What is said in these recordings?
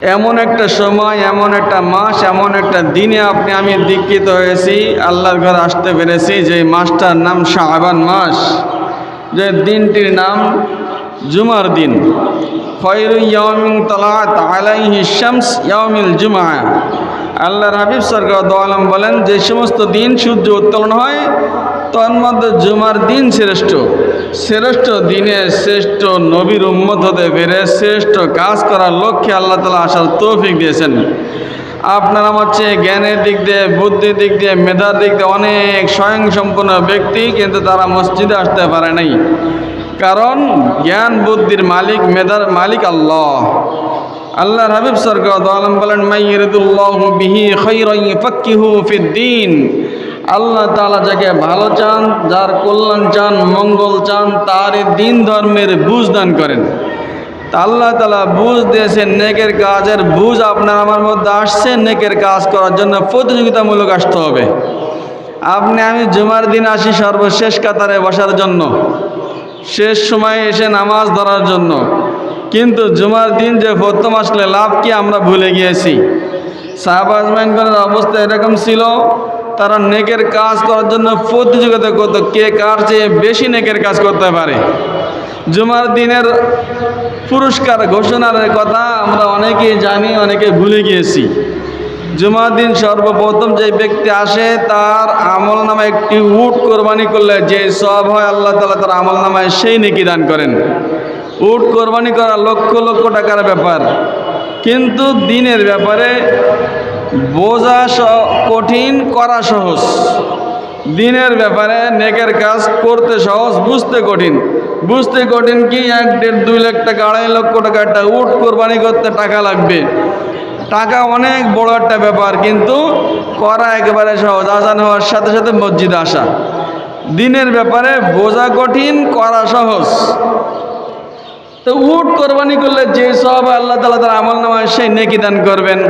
এমন একটা সময়, এমন একটা মাস, এমন একটা দিনে আপনি, আমি দীক্ষিত হয়েছি, আল্লাহর ঘরে আসতে পেরেছি, যে মাসটার নাম শাহবান মাস। যে দিনটির নাম জুমার দিন। ইয়ামিন তালাত ইয়ামিল হাবিব সরকার দোয়ালাম বলেন, যে সমস্ত দিন সূর্য উত্তোলন হয়, তন্মধ্যে মধ্যে জুমার দিন শ্রেষ্ঠ। শ্রেষ্ঠ দিনে শ্রেষ্ঠ নবীর উম্মত হতে পেরে শ্রেষ্ঠ কাজ করার লক্ষ্যে আল্লাহ তালা আসার তৌফিক দিয়েছেন। আপনার আমার চেয়ে জ্ঞানের দিক দিয়ে, বুদ্ধির দিক দিয়ে, মেধার দিক দিয়ে অনেক স্বয়ংসম্পন্ন ব্যক্তি কিন্তু তারা মসজিদে আসতে পারে নাই। কারণ জ্ঞান, বুদ্ধির মালিক, মেধার মালিক আল্লাহ। আল্লাহ হাবিব সরকার বলেন মাইরদুল্লাহ বিহি ফকিহু ফিদ্দিন আল্লাহ তালা যাকে ভালো চান, যার কল্যাণ চান, মঙ্গল চান তার দিন ধর্মের বুঝ দান করেন। আল্লাহ তালা বুঝ দিয়েছেন, নেকের কাজের বুঝ আপনার আমার মধ্যে আসছে, নেকের কাজ করার জন্য প্রতিযোগিতামূলক আসতে হবে। আপনি, আমি জুমার দিন আসি সর্বশেষ কাতারে বসার জন্য। শেষ সময়ে এসে নামাজ ধরার জন্য। কিন্তু জুমার দিন যে প্রথম আসলে লাভ কি আমরা ভুলে গিয়েছি। সাহাবাজমাইনগণের অবস্থা এরকম ছিল। তারা নেকের কাজ করার জন্য প্রতিযোগিতা করত। কে কার চেয়ে বেশি নেকের কাজ করতে পারে? জুমার দিনের পুরস্কার ঘোষণার কথা আমরা অনেকেই জানি, অনেকে ভুলে গিয়েছি। জুমার দিন সর্বপ্রথম যে ব্যক্তি আসে, তার আমল নামে একটি উট কোরবানি করলে যে সব হয়, আল্লাহ তালা তার আমল নামায় সেই নেকি দান করেন। উট কোরবানি করা লক্ষ লক্ষ টাকার ব্যাপার। কিন্তু দিনের ব্যাপারে বোঝা কঠিন, করা সহজ। দিনের ব্যাপারে নেকের কাজ করতে সহজ, বুঝতে কঠিন। বুঝতে কঠিন কি? এক, দেড়, দুই লাখ টাকা, আড়াই লক্ষ টাকা একটা উঠ কোরবানি করতে টাকা লাগবে। টাকা অনেক বড় একটা ব্যাপার, কিন্তু করা একেবারে সহজ। আজান হওয়ার সাথে সাথে মসজিদে আসা। দিনের ব্যাপারে বোঝা কঠিন, করা সহজ। তো উট কোরবানি করলে যে সব আল্লাহ তালা তার আমল নামায় সেই নেকি দান করবেন।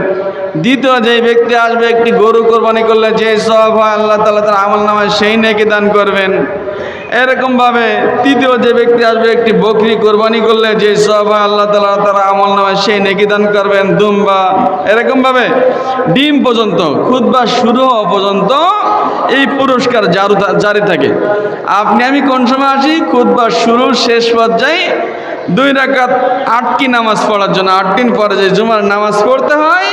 দ্বিতীয় যে ব্যক্তি আসবে, একটি গরু কোরবানি করলে যে সব হয়, আল্লাহ তালা তার আমল নামায় সেই নেকি দান করবেন। এরকমভাবে তৃতীয় যে ব্যক্তি আসবে, একটি বকরি কোরবানি করলে যে সব হয়, আল্লাহ তালা তার আমল নামায় সেই নেকি দান করবেন। দুম্বা, এরকমভাবে ডিম পর্যন্ত খুদবা শুরু হওয়া পর্যন্ত এই পুরস্কার জারু জারি থাকে। আপনি, আমি কোন সময় আসি? খুদবা শুরু শেষ পর্যায়ে দুই রাকাত আটটি নামাজ পড়ার জন্য। আট দিন পরে যে জুমার নামাজ পড়তে হয়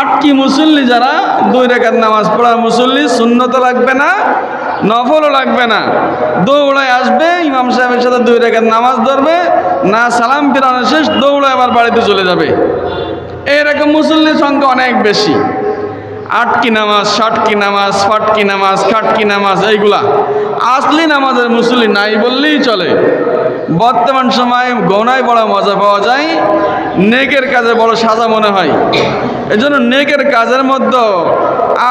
আটটি মুসল্লি যারা দুই রেখাত নামাজ পড়ার মুসল্লি শূন্যত লাগবে না, নফলও লাগবে না। দৌড়ায় আসবে, ইমাম সাহেবের সাথে দুই রেখাত নামাজ ধরবে, না সালাম ফিরানো শেষ, দৌড়ায় আবার বাড়িতে চলে যাবে। এরকম মুসল্লির সংখ্যা অনেক বেশি। আটকি নামাজ ষাটকি নামাজ, ফাটকি নামাজ, খাটকি নামাজ, এইগুলা। আসলি নামাজের মুসল্লি নাই বললেই চলে। বর্তমান সময়ে গনায় বড় মজা পাওয়া যায়, নেকের কাজে বড় সাজা মনে হয়। এজন্য নেকের কাজের মধ্যে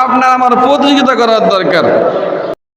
আপনার আমার প্রতিযোগিতা করার দরকার।